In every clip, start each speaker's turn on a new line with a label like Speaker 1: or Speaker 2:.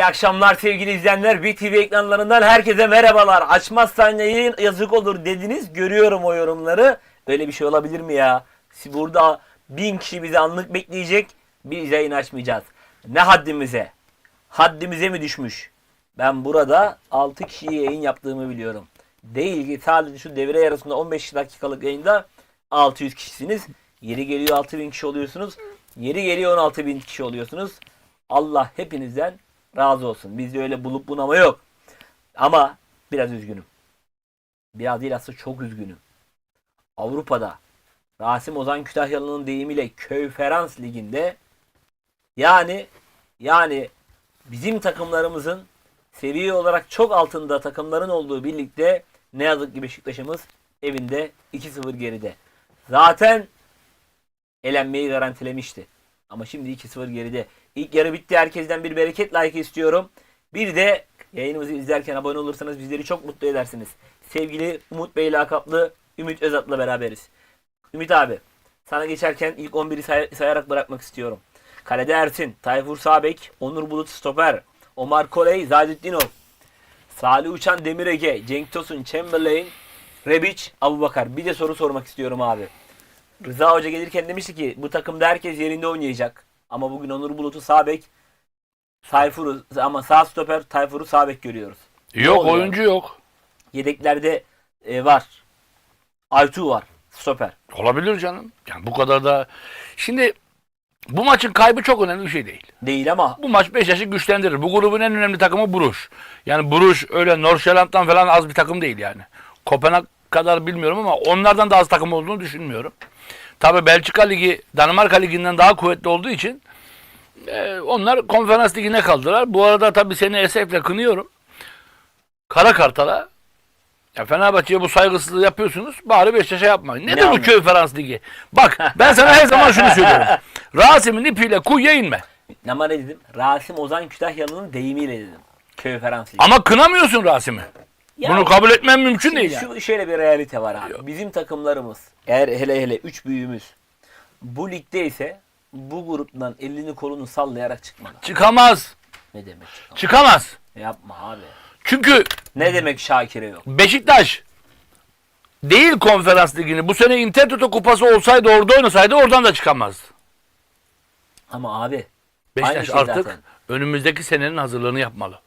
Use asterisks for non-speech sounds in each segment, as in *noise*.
Speaker 1: İyi akşamlar sevgili izleyenler. BTV ekranlarından herkese merhabalar. Açmazsan yayın yazık olur dediniz. Görüyorum o yorumları. Öyle bir şey olabilir mi ya? Burada bin kişi bizi anlık bekleyecek. Biz yayın açmayacağız. Ne haddimize? Haddimize mi düşmüş? Ben burada 6 kişiye yayın yaptığımı biliyorum. Değil ki sadece şu devre arasında 15 dakikalık yayında 600 kişisiniz. Yeri geliyor 6000 kişi oluyorsunuz. Yeri geliyor 16000 kişi oluyorsunuz. Allah hepinizden razı olsun. Bizde öyle bulup bunama yok. Ama biraz üzgünüm. Biraz değil aslında çok üzgünüm. Avrupa'da Rasim Ozan Kütahyalı'nın deyimiyle Köyferans Ligi'nde yani yani bizim takımlarımızın seviye olarak çok altında takımların olduğu birlikte ne yazık ki Beşiktaş'ımız evinde 2-0 geride. Zaten elenmeyi garantilemişti. Ama şimdi 2-0 geride. İlk yarı bitti. Herkesten bir bereket like istiyorum. Bir de yayınımızı izlerken abone olursanız bizleri çok mutlu edersiniz. Sevgili Umut Bey lakaplı Ümit Özat'la beraberiz. Ümit abi sana geçerken ilk 11'i say- sayarak bırakmak istiyorum. Kalede Ersin, Tayfur Sabek, Onur Bulut Stoper, Omar Koley, Zadettinov, Salih Uçan Demirege, Cenk Tosun, Chamberlain, Rebic, Abubakar. Bir de soru sormak istiyorum abi. Rıza Hoca gelirken demişti ki bu takımda herkes yerinde oynayacak. Ama bugün Onur Bulut'u sağ bek, Tayfur'u ama sağ stoper Tayfur'u sağ bek görüyoruz.
Speaker 2: Yok
Speaker 1: oluyor?
Speaker 2: oyuncu yok.
Speaker 1: Yedeklerde e, var. Aytu var. Stoper.
Speaker 2: Olabilir canım. Yani bu kadar da. Şimdi bu maçın kaybı çok önemli bir şey değil.
Speaker 1: Değil ama
Speaker 2: Bu maç Beşiktaş'ı güçlendirir. Bu grubun en önemli takımı Bruges. Yani Bruges öyle Norşeland'dan falan az bir takım değil yani. Kopenhag kadar bilmiyorum ama onlardan da az takım olduğunu düşünmüyorum. Tabii Belçika Ligi Danimarka Ligi'nden daha kuvvetli olduğu için e, onlar konferans ligine kaldılar. Bu arada tabii seni esefle kınıyorum. Kara Kartal'a ya Fenerbahçe'ye bu saygısızlığı yapıyorsunuz. Bari Beşiktaş'a yapmayın. Nedir bu
Speaker 1: anlamı?
Speaker 2: köy Ferans Ligi? Bak ben sana her zaman şunu söylüyorum. *laughs* Rasim'in ipiyle kuyuya inme.
Speaker 1: ama ne dedim? Rasim Ozan Kütahyalı'nın deyimiyle dedim. Köy Ferans Ligi.
Speaker 2: Ama kınamıyorsun Rasim'i.
Speaker 1: Ya
Speaker 2: Bunu kabul etmem mümkün değil yani.
Speaker 1: şu şöyle bir realite var abi. Bizim takımlarımız eğer hele hele 3 büyüğümüz bu ligde ise bu gruptan elini kolunu sallayarak çıkmalı.
Speaker 2: Çıkamaz.
Speaker 1: Ne demek çıkamaz?
Speaker 2: Çıkamaz.
Speaker 1: Yapma abi.
Speaker 2: Çünkü
Speaker 1: Ne demek Şakir'e yok?
Speaker 2: Beşiktaş değil konferans ligini bu sene Intertoto kupası olsaydı orada oynasaydı oradan da çıkamazdı.
Speaker 1: Ama abi
Speaker 2: Beşiktaş
Speaker 1: şey
Speaker 2: artık
Speaker 1: zaten.
Speaker 2: önümüzdeki senenin hazırlığını yapmalı.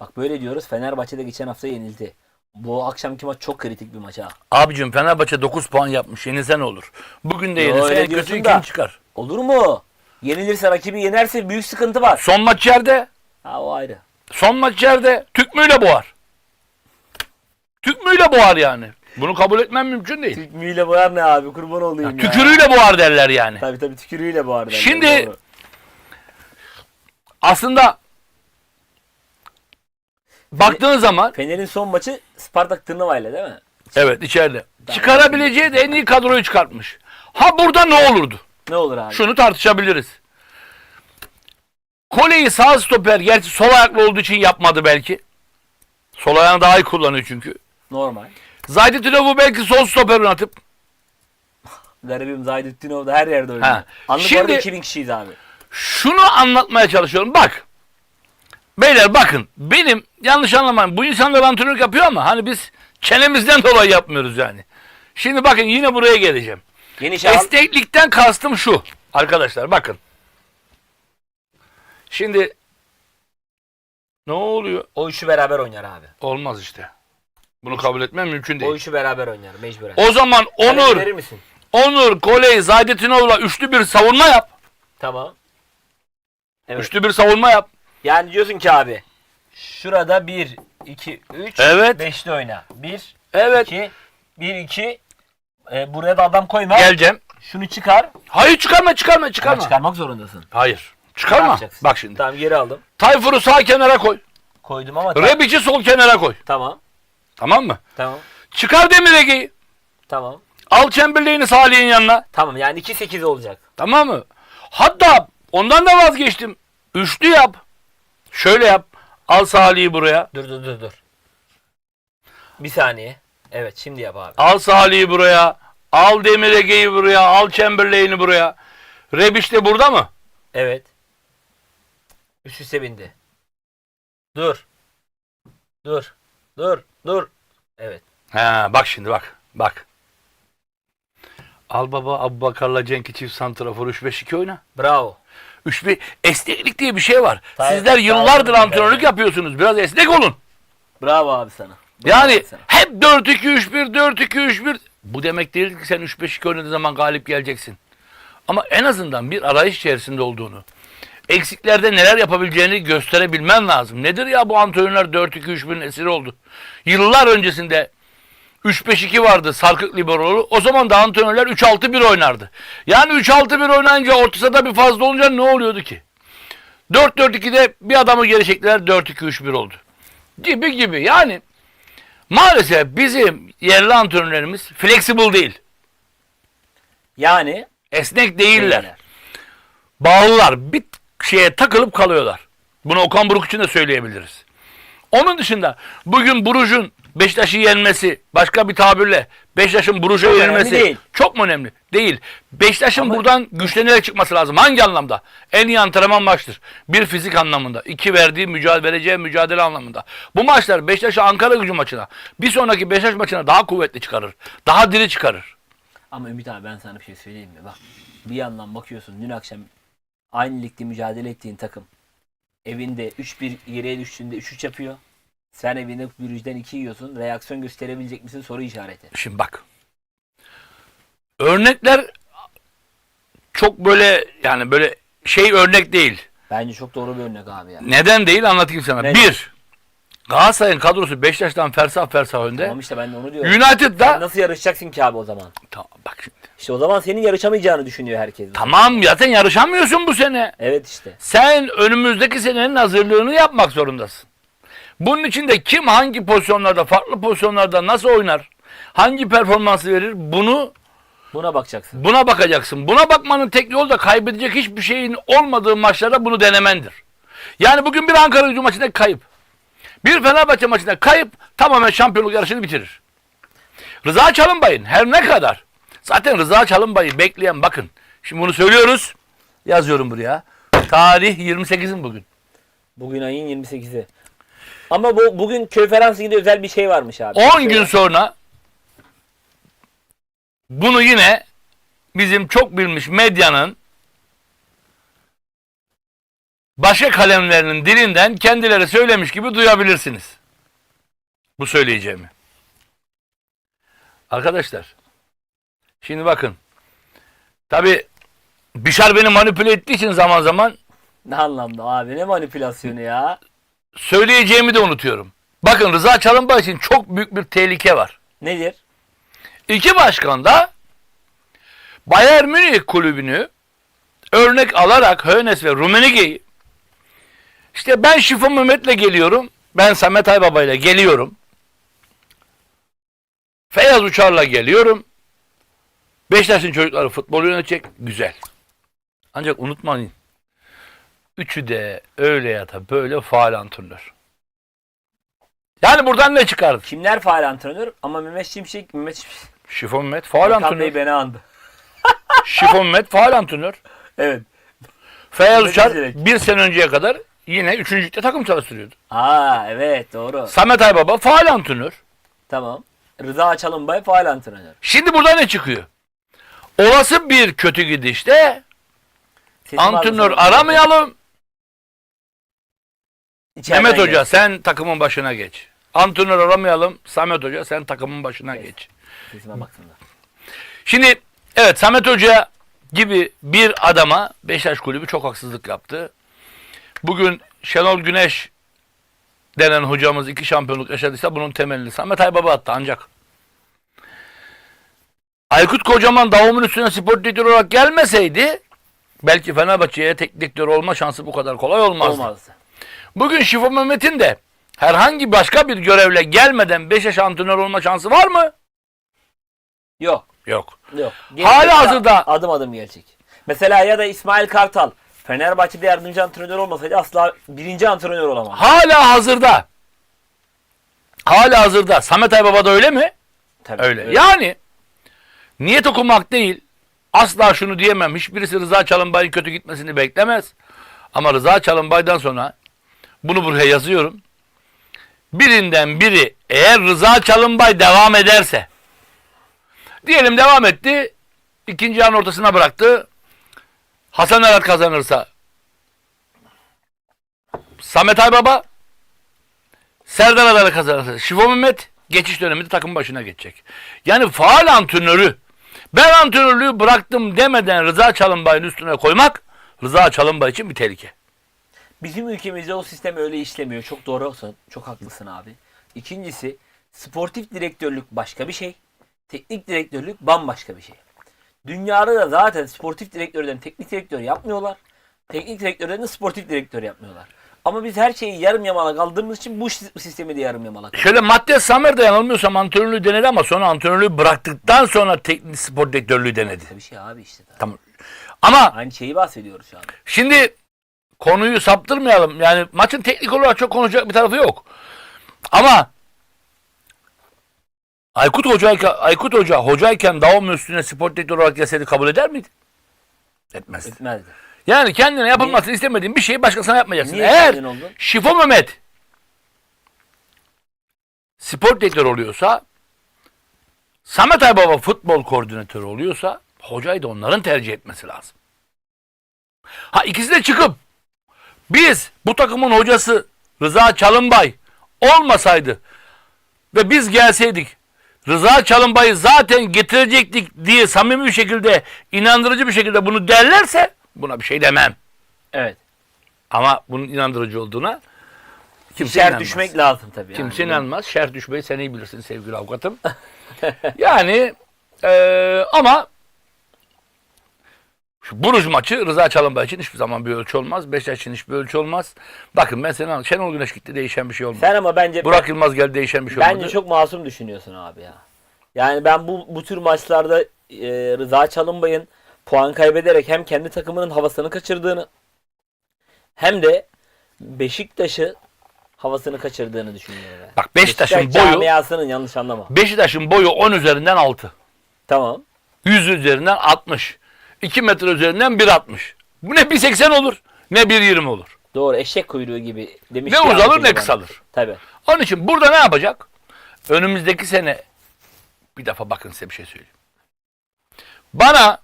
Speaker 1: Bak böyle diyoruz Fenerbahçe'de geçen hafta yenildi. Bu akşamki maç çok kritik bir maç ha.
Speaker 2: Abicim Fenerbahçe 9 puan yapmış. Yenilse ne olur? Bugün de
Speaker 1: Yo,
Speaker 2: yenilse en kötü
Speaker 1: da.
Speaker 2: çıkar.
Speaker 1: Olur mu? Yenilirse rakibi yenerse büyük sıkıntı var.
Speaker 2: Son maç yerde.
Speaker 1: Ha o ayrı.
Speaker 2: Son maç yerde. Tükmüyle boğar. Tükmüyle boğar yani. Bunu kabul etmem mümkün değil.
Speaker 1: Tükmüyle boğar ne abi kurban olayım ya.
Speaker 2: Tükürüğüyle boğar derler yani.
Speaker 1: Tabii tabii tükürüğüyle boğar. derler,
Speaker 2: Şimdi-
Speaker 1: doğru.
Speaker 2: Aslında baktığın zaman
Speaker 1: Fener'in son maçı Spartak Tırnava'yla değil mi?
Speaker 2: evet içeride. Çıkarabileceği de en iyi kadroyu çıkartmış. Ha burada ne olurdu?
Speaker 1: Ne olur abi?
Speaker 2: Şunu tartışabiliriz. Koleyi sağ stoper gerçi sol ayaklı olduğu için yapmadı belki. Sol ayağını daha iyi kullanıyor çünkü.
Speaker 1: Normal.
Speaker 2: Zaydetinov'u belki sol stoper oynatıp
Speaker 1: Garibim Zaydettinov da her yerde.
Speaker 2: Ha.
Speaker 1: Anlık
Speaker 2: Şimdi-
Speaker 1: orada 2000 kişiyiz abi.
Speaker 2: şunu anlatmaya çalışıyorum. Bak. Beyler bakın benim yanlış anlamayın. Bu insanlar antrenörlük yapıyor ama hani biz çenemizden *laughs* dolayı yapmıyoruz yani. Şimdi bakın yine buraya geleceğim.
Speaker 1: Geniş al.
Speaker 2: Esneklikten kastım şu. Arkadaşlar bakın. Şimdi ne oluyor?
Speaker 1: O üçü beraber oynar abi.
Speaker 2: Olmaz işte. Bunu kabul etmem mümkün
Speaker 1: O
Speaker 2: değil.
Speaker 1: üçü beraber oynar mecburen.
Speaker 2: O zaman Onur,
Speaker 1: verir misin?
Speaker 2: Onur, Koley, Zaydetinov'la üçlü bir savunma yap.
Speaker 1: Tamam. Evet.
Speaker 2: Üçlü bir savunma yap.
Speaker 1: Yani diyorsun ki abi şurada 1, 2, 3,
Speaker 2: Evet.
Speaker 1: 5'li oyna. 1,
Speaker 2: Evet.
Speaker 1: 2, 1, 2. E, buraya da adam koyma.
Speaker 2: Geleceğim.
Speaker 1: Şunu çıkar.
Speaker 2: Hayır çıkarma çıkarma
Speaker 1: Ama
Speaker 2: çıkarma.
Speaker 1: çıkarmak zorundasın.
Speaker 2: Hayır.
Speaker 1: Ne
Speaker 2: Çıkarma.
Speaker 1: yapacaksın?
Speaker 2: Bak şimdi.
Speaker 1: Tamam geri aldım.
Speaker 2: Tayfur'u sağ kenara koy.
Speaker 1: Koydum ama
Speaker 2: Rebic'i sol kenara koy.
Speaker 1: tamam.
Speaker 2: Tamam mı?
Speaker 1: Tamam.
Speaker 2: Çıkar Demirege'yi.
Speaker 1: Tamam.
Speaker 2: Al Chamberlain'i Salih'in yanına.
Speaker 1: Tamam yani 2-8 olacak.
Speaker 2: Tamam mı? Hatta ondan da vazgeçtim. Üçlü yap. Şöyle yap. Al Salih'i buraya.
Speaker 1: Dur dur dur dur. Bir saniye. Evet şimdi yap abi.
Speaker 2: Al Salih'i buraya. Al Demirege'yi buraya. Al Chamberlain'i buraya. Rebic de burada mı?
Speaker 1: Evet. Üst üste bindi. Dur. Dur. Dur. Dur. Evet.
Speaker 2: Ha, bak şimdi bak. Bak. Al baba Abubakar'la Cenk'i çift santrafor 3-5-2 oyna.
Speaker 1: Bravo.
Speaker 2: 3 esneklik diye bir şey var.
Speaker 1: Tayyip-
Speaker 2: Sizler yıllardır
Speaker 1: Tayyip-
Speaker 2: antrenörlük yapıyorsunuz. Biraz esnek olun.
Speaker 1: Bravo abi sana. Bravo
Speaker 2: Yani
Speaker 1: abi sana.
Speaker 2: hep 4-2-3-1, 4-2-3-1. Bu demek değil ki sen 3-5-2 oynadığın zaman galip geleceksin. Ama en azından bir arayış içerisinde olduğunu, eksiklerde neler yapabileceğini gösterebilmen lazım. Nedir ya bu antrenörler 4-2-3-1'in esiri oldu. Yıllar öncesinde 3-5-2 vardı Sarkık Liberoğlu. O zaman da antrenörler 3-6-1 oynardı. Yani 3-6-1 oynayınca orta sahada bir fazla olunca ne oluyordu ki? 4-4-2'de bir adamı geri çektiler 4-2-3-1 oldu. Gibi gibi yani maalesef bizim yerli antrenörlerimiz flexible değil.
Speaker 1: Yani
Speaker 2: Esnek değiller.
Speaker 1: Değiller.
Speaker 2: Bağlılar. Bir şeye takılıp kalıyorlar. Bunu Okan Buruk için de söyleyebiliriz. Onun dışında bugün Buruj'un Beşiktaş'ı yenmesi başka bir tabirle Beşiktaş'ın Buruj'a
Speaker 1: Çok
Speaker 2: yenilmesi
Speaker 1: değil.
Speaker 2: çok mu önemli? Değil. Beşiktaş'ın
Speaker 1: Ama-
Speaker 2: buradan güçlenerek çıkması lazım. Hangi anlamda? En iyi antrenman maçtır. Bir fizik anlamında. iki verdiği mücadele, vereceği mücadele anlamında. Bu maçlar Beşiktaş'ı Ankara gücü maçına bir sonraki Beşiktaş maçına daha kuvvetli çıkarır. Daha diri çıkarır.
Speaker 1: ama Ümit abi ben sana bir şey söyleyeyim mi? Bak bir yandan bakıyorsun dün akşam aynı ligde mücadele ettiğin takım evinde 3-1 geriye düştüğünde 3-3 yapıyor. Sen evinde bir yüzden 2 yiyorsun. Reaksiyon gösterebilecek misin? Soru işareti.
Speaker 2: Şimdi bak. Örnekler çok böyle yani böyle şey örnek değil.
Speaker 1: Bence çok doğru bir örnek abi ya.
Speaker 2: Neden değil anlatayım sana.
Speaker 1: Neden?
Speaker 2: Bir, Galatasaray'ın kadrosu Beşiktaş'tan fersah fersah önde.
Speaker 1: Tamam işte ben de onu diyorum.
Speaker 2: United'da
Speaker 1: Sen nasıl yarışacaksın ki abi o zaman?
Speaker 2: tamam bak şimdi.
Speaker 1: İşte o zaman senin yarışamayacağını düşünüyor herkes.
Speaker 2: Tamam zaten yarışamıyorsun bu sene.
Speaker 1: Evet işte.
Speaker 2: Sen önümüzdeki senenin hazırlığını yapmak zorundasın. Bunun için de kim hangi pozisyonlarda, farklı pozisyonlarda nasıl oynar, hangi performansı verir bunu
Speaker 1: Buna bakacaksın.
Speaker 2: Buna bakacaksın. Buna bakmanın tek yolu da kaybedecek hiçbir şeyin olmadığı maçlarda bunu denemendir. Yani bugün bir Ankara gücü maçında kayıp. Bir Fenerbahçe maçında kayıp tamamen şampiyonluk yarışını bitirir. Rıza Çalınbay'ın her ne kadar zaten Rıza Çalınbay'ı bekleyen bakın. Şimdi bunu söylüyoruz. Yazıyorum buraya. Tarih 28'in bugün.
Speaker 1: Bugün ayın 28'i. Ama bu bugün köy Fransa'da özel bir şey varmış abi.
Speaker 2: 10
Speaker 1: Şey
Speaker 2: gün sonra bunu yine bizim çok bilmiş medyanın başka kalemlerinin dilinden kendileri söylemiş gibi duyabilirsiniz. Bu söyleyeceğimi. Arkadaşlar şimdi bakın tabi Bişar beni manipüle ettiği için zaman zaman
Speaker 1: Ne anlamda abi ne manipülasyonu ya?
Speaker 2: Söyleyeceğimi de unutuyorum. Bakın Rıza Çalınbay için çok büyük bir tehlike var.
Speaker 1: Nedir?
Speaker 2: İki başkan da Bayern Münih kulübünü örnek alarak Hönes ve Rummenigge'yi işte ben Şifo Mehmet'le geliyorum. Ben Samet Aybaba ile geliyorum. Feyyaz Uçar'la geliyorum. Beşiktaş'ın çocukları futbol yönetecek. Güzel. Ancak unutmayın. Üçü de öyle ya da böyle faal antrenör. Yani buradan ne çıkardı?
Speaker 1: Kimler faal antrenör? Ama Mehmet Şimşek, Mehmet Şimşek.
Speaker 2: Mehmet faal
Speaker 1: Hakan Bey
Speaker 2: antrenör.
Speaker 1: beni andı. *laughs*
Speaker 2: Şifo Mehmet faal antrenör.
Speaker 1: Evet.
Speaker 2: Feyyaz Uçar bir sene önceye kadar yine üçüncülükte takım çalıştırıyordu.
Speaker 1: Aa evet doğru.
Speaker 2: Samet Aybaba faal antrenör.
Speaker 1: Tamam. Rıza Çalınbay faal antrenör.
Speaker 2: Şimdi burada ne çıkıyor? Olası bir kötü gidişte
Speaker 1: Sesim
Speaker 2: antrenör
Speaker 1: abi,
Speaker 2: aramayalım.
Speaker 1: İçeriden
Speaker 2: Mehmet. Hoca sen takımın başına geç. Antrenör aramayalım. Samet Hoca sen takımın başına
Speaker 1: Evet.
Speaker 2: geç.
Speaker 1: Sesime.
Speaker 2: Şimdi evet Samet Hoca gibi bir adama Beşiktaş Kulübü çok haksızlık yaptı. Bugün Şenol Güneş denen hocamız iki şampiyonluk yaşadıysa bunun temelini Samet Aybaba attı ancak. Aykut Kocaman davamın üstüne spor direktörü olarak gelmeseydi belki Fenerbahçe'ye teknik direktör olma şansı bu kadar kolay olmazdı.
Speaker 1: Olmazdı.
Speaker 2: Bugün Şifo Mehmet'in de herhangi başka bir görevle gelmeden Beşiktaş antrenör olma şansı var mı?
Speaker 1: Yok.
Speaker 2: Yok.
Speaker 1: Yok.
Speaker 2: Hala hazırda-
Speaker 1: Adım adım gelecek. Mesela ya da İsmail Kartal. Fenerbahçe'de yardımcı antrenör olmasaydı asla birinci antrenör olamaz.
Speaker 2: Hala hazırda. Hala hazırda. Samet Aybaba da öyle mi?
Speaker 1: Tabii,
Speaker 2: Öyle. Yani niyet okumak değil. Asla şunu diyemem. Hiçbirisi Rıza Çalınbay'ın kötü gitmesini beklemez. Ama Rıza Çalınbay'dan sonra bunu buraya yazıyorum. birinden biri eğer Rıza Çalınbay devam ederse diyelim devam etti ikinci yarının ortasına bıraktı Hasan Arat kazanırsa Samet Aybaba Serdar Adalı kazanırsa Şifo Mehmet geçiş döneminde takım başına geçecek. Yani faal antrenörü ben antrenörlüğü bıraktım demeden Rıza Çalınbay'ın üstüne koymak Rıza Çalınbay için bir tehlike.
Speaker 1: Bizim ülkemizde o sistem öyle işlemiyor. Çok doğru olsun. Çok haklısın abi. İkincisi sportif direktörlük başka bir şey. Teknik direktörlük bambaşka bir şey. Dünyada da zaten sportif direktörden teknik direktör yapmıyorlar. Teknik direktörden de sportif direktör yapmıyorlar. Ama biz her şeyi yarım yamalak aldığımız için bu sistemi de yarım yamalak.
Speaker 2: Şöyle Matthias Sammer de yanılmıyorsam antrenörlüğü denedi ama sonra antrenörlüğü bıraktıktan sonra teknik spor direktörlüğü denedi.
Speaker 1: Bir şey abi işte.
Speaker 2: Tamam. Ama
Speaker 1: Aynı şeyi bahsediyoruz şu an.
Speaker 2: şimdi konuyu saptırmayalım. Yani maçın teknik olarak çok konuşacak bir tarafı yok. Ama Aykut Hoca Aykut Hoca hocayken Davom üstüne spor direktörü olarak gelseydi kabul eder miydi? Etmezdi.
Speaker 1: Etmezdi.
Speaker 2: Yani kendine yapılmasını istemediğin bir şeyi başkasına yapmayacaksın.
Speaker 1: Niye
Speaker 2: Eğer? Şifo Mehmet spor direktör oluyorsa Samet Aybaba futbol koordinatörü oluyorsa hocayı da onların tercih etmesi lazım. Ha ikisi de çıkıp biz bu takımın hocası Rıza Çalınbay olmasaydı ve biz gelseydik Rıza Çalınbay'ı zaten getirecektik diye samimi bir şekilde inandırıcı bir şekilde bunu derlerse buna bir şey demem.
Speaker 1: Evet.
Speaker 2: Ama bunun inandırıcı olduğuna kimse
Speaker 1: Şer
Speaker 2: inanmaz.
Speaker 1: düşmek lazım tabii. yani.
Speaker 2: Kimse inanmaz. Şer düşmeyi sen iyi bilirsin sevgili avukatım. *laughs* yani eee, ama şu Buruş maçı Rıza Çalınbay için hiçbir zaman bir ölçü olmaz. Beşiktaş için hiçbir ölçü olmaz. Bakın ben sana Şenol Güneş gitti değişen bir şey olmadı.
Speaker 1: Sen ama bence
Speaker 2: Burak Yılmaz geldi değişen bir şey
Speaker 1: Bence
Speaker 2: olmadı.
Speaker 1: çok masum düşünüyorsun abi ya. Yani ben bu bu tür maçlarda e, Rıza Çalınbay'ın puan kaybederek hem kendi takımının havasını kaçırdığını hem de Beşiktaş'ı havasını kaçırdığını düşünüyorum. Ben.
Speaker 2: Bak Beşiktaş'ın
Speaker 1: Beşiktaş
Speaker 2: boyu
Speaker 1: camiasının yanlış anlama.
Speaker 2: Beşiktaş'ın boyu 10 üzerinden 6.
Speaker 1: Tamam.
Speaker 2: 100 üzerinden 60. 2 metre üzerinden 1.60. Bu ne 1.80 olur ne 1.20 olur.
Speaker 1: Doğru eşek kuyruğu gibi demiş.
Speaker 2: Ne uzalır ne kısalır.
Speaker 1: Tabii.
Speaker 2: Onun için burada ne yapacak? Önümüzdeki sene bir defa bakın size bir şey söyleyeyim. Bana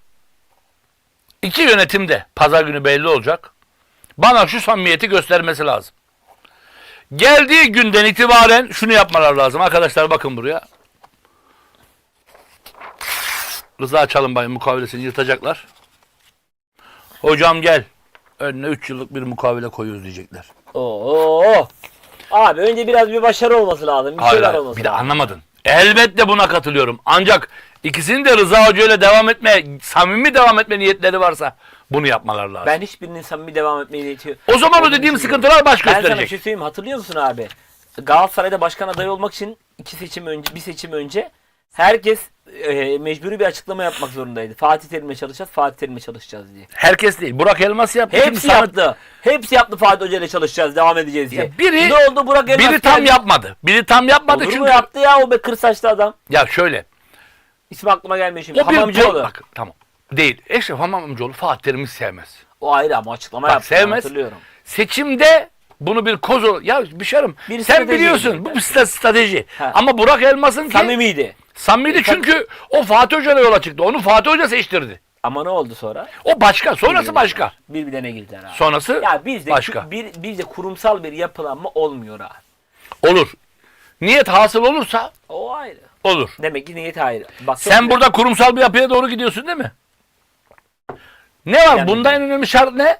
Speaker 2: iki yönetimde pazar günü belli olacak. Bana şu samimiyeti göstermesi lazım. Geldiği günden itibaren şunu yapmalar lazım. Arkadaşlar bakın buraya. Rıza Çalınbay'ın mukavelesini yırtacaklar. Hocam gel. Önüne 3 yıllık bir mukavele koyuyoruz diyecekler.
Speaker 1: Oo. Abi önce biraz bir başarı olması lazım. Bir
Speaker 2: Hayır,
Speaker 1: şeyler olması
Speaker 2: bir de
Speaker 1: lazım.
Speaker 2: anlamadın. Elbette buna katılıyorum. Ancak ikisinin de Rıza Hoca ile devam etme, samimi devam etme niyetleri varsa bunu yapmalar lazım.
Speaker 1: Ben hiçbirinin samimi devam etmeyi niyeti
Speaker 2: o zaman
Speaker 1: Onun
Speaker 2: dediğim sıkıntılar baş
Speaker 1: Ben sana bir
Speaker 2: gösterecek.
Speaker 1: şey söyleyeyim mi? hatırlıyor musun abi? Galatasaray'da başkan adayı olmak için iki seçim önce bir seçim önce herkes e, mecburi bir açıklama yapmak zorundaydı. Fatih Terim'le çalışacağız, Fatih Terim'le çalışacağız diye.
Speaker 2: Herkes değil. Burak Elmas yaptı.
Speaker 1: Hepsi
Speaker 2: Şimdi
Speaker 1: yaptı. Hepsi yaptı Fatih Hoca ile çalışacağız, devam edeceğiz diye.
Speaker 2: Ya biri-
Speaker 1: ne oldu Burak Elmas?
Speaker 2: Biri tam
Speaker 1: geldi.
Speaker 2: yapmadı. Biri tam yapmadı
Speaker 1: Olur mu
Speaker 2: çünkü
Speaker 1: yaptı ya o be kır saçlı adam.
Speaker 2: ya şöyle.
Speaker 1: İsmi aklıma gelmiyor şimdi.
Speaker 2: O bir
Speaker 1: Hamamcıoğlu.
Speaker 2: bak tamam. Değil. Eşref Hamamcıoğlu Fatih Terim'i sevmez.
Speaker 1: O ayrı ama açıklama
Speaker 2: Bak,
Speaker 1: yaptı.
Speaker 2: sevmez.
Speaker 1: Hatırlıyorum.
Speaker 2: Seçimde bunu bir koz ol- ya Bişarım
Speaker 1: Bir
Speaker 2: sen biliyorsun bu bir stra- strateji.
Speaker 1: Ha.
Speaker 2: Ama Burak Elmas'ın ki
Speaker 1: Samimiydi.
Speaker 2: Samimiydi
Speaker 1: tabii.
Speaker 2: çünkü o Fatih Hoca'yla yola çıktı. Onu Fatih Hoca seçtirdi.
Speaker 1: Ama ne oldu sonra?
Speaker 2: O başka. Sonrası başka.
Speaker 1: Birbirine girdiler abi.
Speaker 2: Sonrası
Speaker 1: Ya bizde
Speaker 2: başka.
Speaker 1: bir bizde kurumsal bir yapılanma olmuyor abi.
Speaker 2: Olur. Niyet hasıl olursa
Speaker 1: O ayrı.
Speaker 2: olur.
Speaker 1: Demek ki niyet ayrı. Bak,
Speaker 2: Sen burada kurumsal bir yapıya doğru gidiyorsun değil mi? Ne var?
Speaker 1: Yani-
Speaker 2: Bunda en önemli şart ne?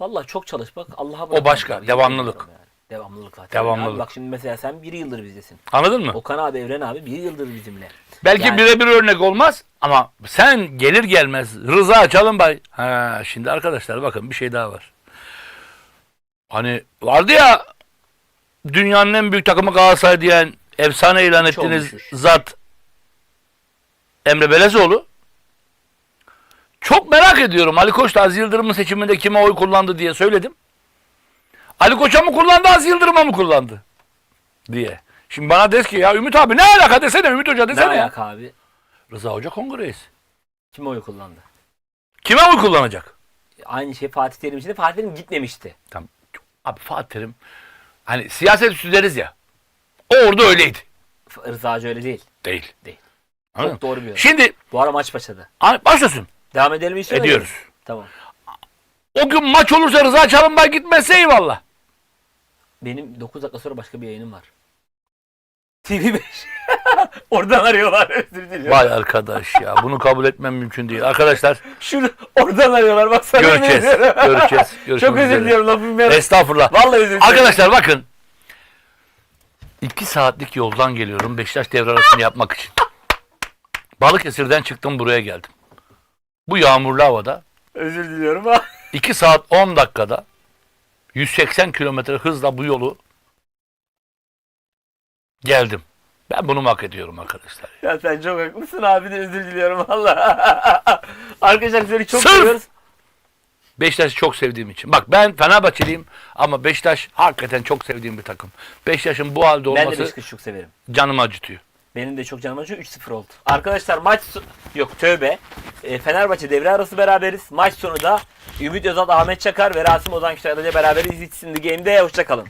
Speaker 1: Vallahi çok çalışmak Allah'a
Speaker 2: O başka, devamlılık.
Speaker 1: Yani. Devamlılık zaten.
Speaker 2: Devamlılık.
Speaker 1: Abi bak şimdi mesela sen bir yıldır bizdesin.
Speaker 2: Anladın mı?
Speaker 1: Okan abi, Evren abi bir yıldır bizimle.
Speaker 2: Belki
Speaker 1: Yani-
Speaker 2: birebir örnek olmaz ama sen gelir gelmez Rıza Çalınbay. Ha, şimdi arkadaşlar bakın bir şey daha var. Hani vardı ya dünyanın en büyük takımı Galatasaray diyen efsane ilan ettiğiniz zat Emre Belezoğlu. Çok merak ediyorum. Ali Koç da Aziz Yıldırım'ın seçiminde kime oy kullandı diye söyledim. Ali Koç'a mı kullandı Aziz Yıldırım'a mı kullandı? Diye. Şimdi bana des ki ya Ümit abi ne alaka desene Ümit Hoca
Speaker 1: Ne
Speaker 2: desene ya.
Speaker 1: alaka abi?
Speaker 2: Rıza Hoca kongreyiz.
Speaker 1: Kim oy kullandı?
Speaker 2: Kime oy kullanacak?
Speaker 1: Aynı şey Fatih Terim için de Fatih Terim gitmemişti.
Speaker 2: Tamam. Abi Fatih Terim hani siyaset üstü deriz ya. O orada öyleydi.
Speaker 1: Rıza Hoca öyle değil.
Speaker 2: Değil.
Speaker 1: Değil.
Speaker 2: Anladın
Speaker 1: Çok
Speaker 2: mı?
Speaker 1: doğru bir yorum.
Speaker 2: Şimdi
Speaker 1: Bu ara maç başladı.
Speaker 2: hani başlasın.
Speaker 1: Devam edelim istiyor musun?
Speaker 2: Ediyoruz.
Speaker 1: Tamam.
Speaker 2: O gün maç olursa Rıza Çalınbay gitmezse eyvallah.
Speaker 1: Benim 9 dakika sonra başka bir yayınım var. TV5. *laughs* oradan arıyorlar. *laughs* Özür diliyorum.
Speaker 2: Vay arkadaş ya bunu kabul etmem mümkün değil. Arkadaşlar
Speaker 1: Şunu oradan arıyorlar. Bak sana
Speaker 2: göreceğiz.
Speaker 1: yemin ediyorum.
Speaker 2: göreceğiz. Görüşmek
Speaker 1: Çok özür
Speaker 2: üzere.
Speaker 1: diliyorum lafımı ben.
Speaker 2: Estağfurullah.
Speaker 1: Vallahi özür dilerim.
Speaker 2: Arkadaşlar bakın. İki saatlik yoldan geliyorum Beşiktaş devre arasını yapmak için. Balıkesir'den çıktım buraya geldim. Bu yağmurlu havada
Speaker 1: Özür diliyorum. *laughs*
Speaker 2: 2 saat 10 dakikada 180 kilometre hızla bu yolu geldim. Ben bunu hak ediyorum arkadaşlar.
Speaker 1: ya sen çok haklısın abi de özür diliyorum valla. *laughs* Arkadaşlar seni çok
Speaker 2: Sırf-
Speaker 1: seviyoruz.
Speaker 2: Beşiktaş'ı çok sevdiğim için. Bak ben Fenerbahçeliyim ama Beşiktaş hakikaten çok sevdiğim bir takım. Beşiktaş'ın bu halde
Speaker 1: Ben de
Speaker 2: olması
Speaker 1: Beşiktaş'ı çok severim.
Speaker 2: canımı acıtıyor.
Speaker 1: Benim de çok canım acıyor. 3-0 oldu. Arkadaşlar maç yok tövbe. E, Fenerbahçe devre arası beraberiz. Maç sonu da Ümit Özal, Ahmet Çakar ve Rasim Ozan Kütahya ile beraberiz. It's in the game'de. Hoşçakalın.